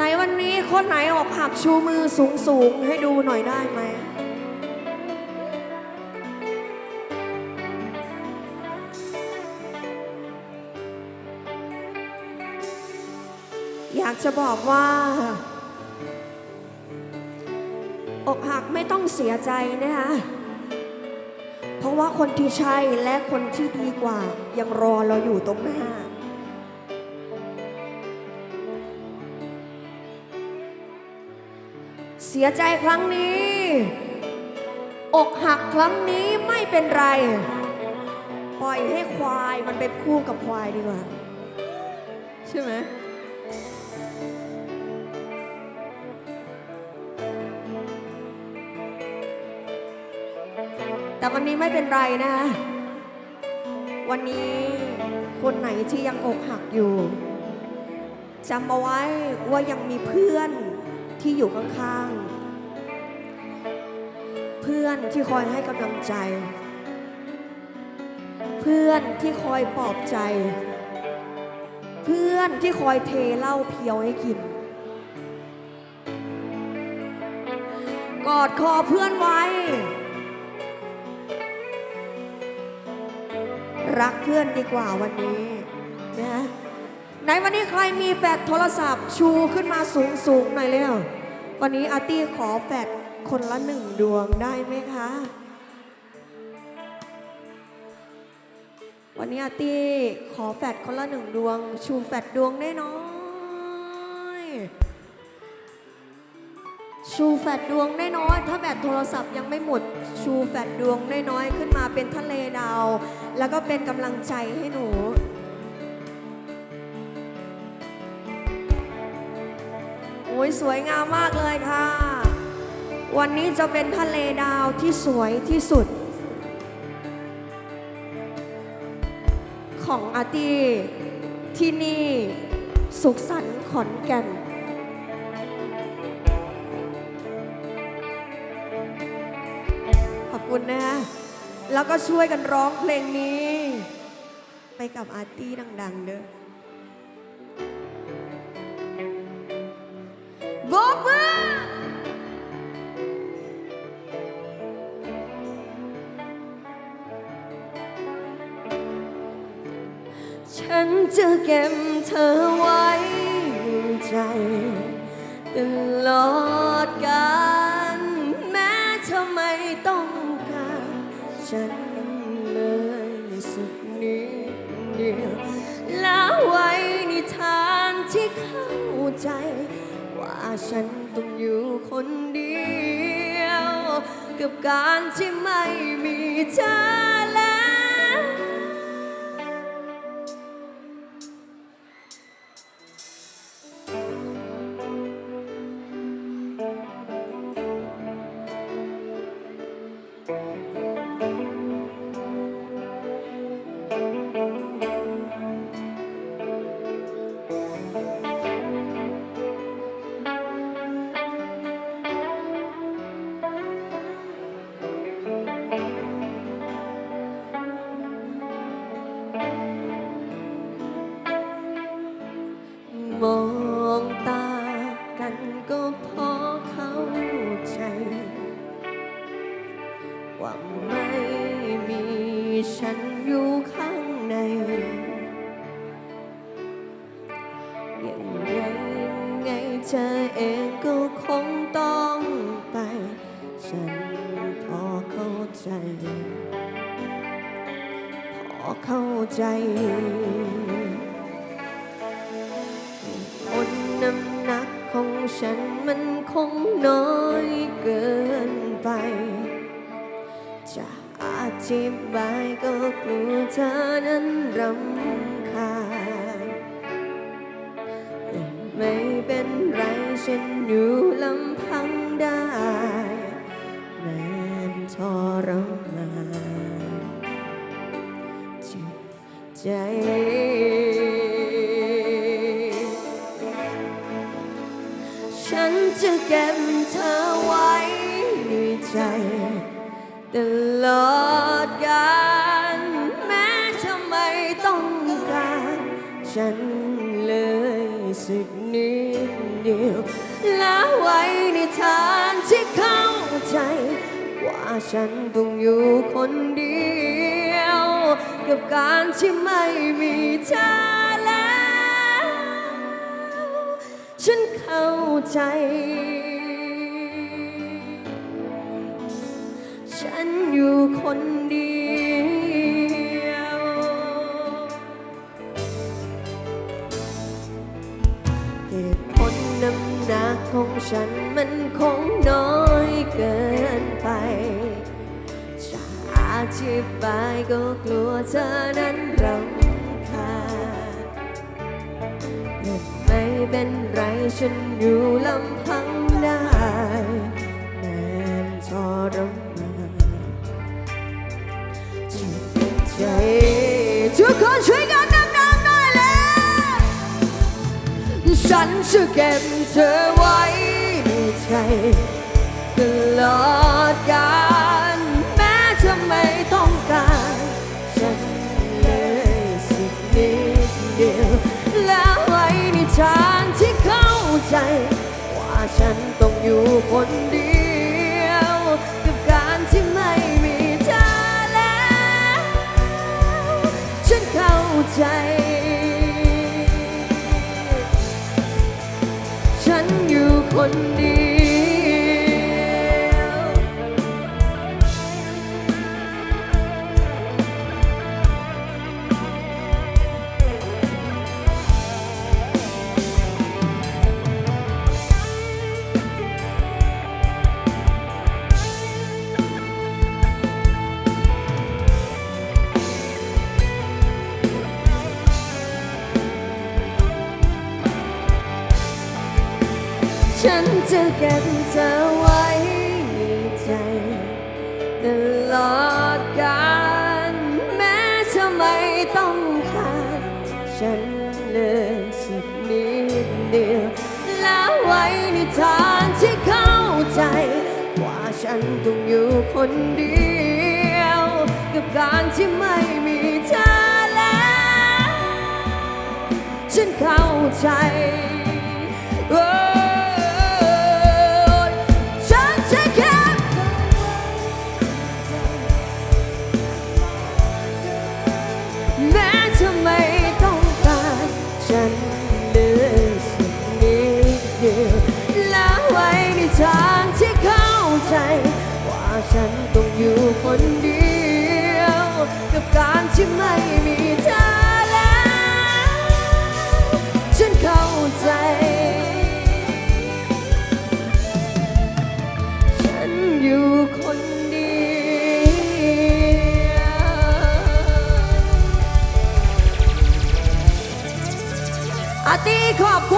ไหนวันนี้คนไหนออกหักชูมือสูงสูงให้ดูหน่อยได้ไหม อยากจะบอกว่า อกหักไม่ต้องเสียใจนะคะเพราะว่าคนที่ใช่และคนที่ดีกว่ายังรอเราอยู่ตรงหน้า เสียใจครั้งนี้ อกหักครั้งนี้ไม่เป็นไร ปล่อยให้ควายมันไปคู่กับควายดีกว่า ใช่ไหมแต่วันนี้ไม่เป็นไรนะคะวันนี้คนไหนที่ยังอกหักอยู่จำเอาไว้ว่ายังมีเพื่อน ที่อยู่ข้างๆ เพื่อนที่คอยให้กำลังใจ เพื่อนที่คอยปลอบใจ เพื่อนที่คอยเทเหล้าเพียวให้กิน กอดคอเพื่อนไว้ รักเพื่อนดีกว่าวันนี้นะ ไหนวันนี้ใครมีแฟดโทรศัพท์ชูขึ้นมาสูงสูงหน่อยเร็ววันนี้อาร์ตี้ขอแฟดคนละหนึ่งดวงได้ไหมคะ วันนี้อาร์ตี้ขอแฟดคนละหนึ่งดวง ชูแฟดดวงได้น้อยชูแฟดดวงได้น้อย ถ้าแบตโทรศัพท์ยังไม่หมด ชูแฟดดวงได้น้อยขึ้นมาเป็นทะเลดาว แล้วก็เป็นกำลังใจให้หนู อ้ยสวยงามมากเลยค่ะ วันนี้จะเป็นทะเลดาวที่สวยที่สุด ของอาร์ตี้ที่นี่สุขสันต์ขอนแก่นขอบคุณนะคะแล้วก็ช่วยกันร้องเพลงนี้ ไปกับอาร์ตี้ดัง ๆ เด้อ บอกมือฉันจะเก็บเธอไว้ในใจตลอดกาลแม้เธอไม่ต้องการฉันเลยสักนิดเดียวแล้วไว้ในทางที่เข้าใจ ฉันต้องอยู่คนเดียว กับการที่ไม่มีเธอ มองตากันก็พอเข้าใจ ว่าไม่มีฉันอยู่ข้างในยังไงไงเธอเองก็คงต้องไป ฉันพอเข้าใจ พอเข้าใจ ฉันมันคงน้อยเกินไป จะอธิบายก็กลัวเธอนั้นรำคาญแต่ไม่เป็นไรฉันอยู่ลำพังได้แม้นทรม นจะเก็บเธอไว้ในใจตลอดกาลแม้เธอไม่ต้องการ ฉันเลยสักนิดเดียว แล้วไว้ในทางที่เข้าใจ ว่าฉันต้องอยู่คนเดียว กับการที่ไม่มีเธอ ฉันเข้าใจ ฉันอยู่คนเดียว เหตุผลน้ำหนักของฉันมันคงน้อยเกินไปจะอธิบายก็กลัวเธอนั้นเรำ เป็นไรฉันอยู่ลำพังได้แม้นทรมานจิตใจทุกคนช่วยกันดังๆหน่อยแล้วฉันจะเก็บเธอไว้ในใจ คนเดียว กับการที่ไม่มีเธอแล้ว ฉันเข้าใจ ฉันอยู่คนเดียว จะเก็บเธอไว้ในใจตลอดกาลแม้เธอไม่ต้องการฉันเหลยสักนิดเดียวแล้วไว้ในทางที่เข้าใจ ว่าฉันต้องอยู่คนเดียว กับการที่ไม่มีเธอแล้ว ฉันเข้าใจ ที่ไม่มีเธอแล้ว ฉันเข้าใจ ฉันอยู่คนเดียวอาร์ตี้ขอบคุณ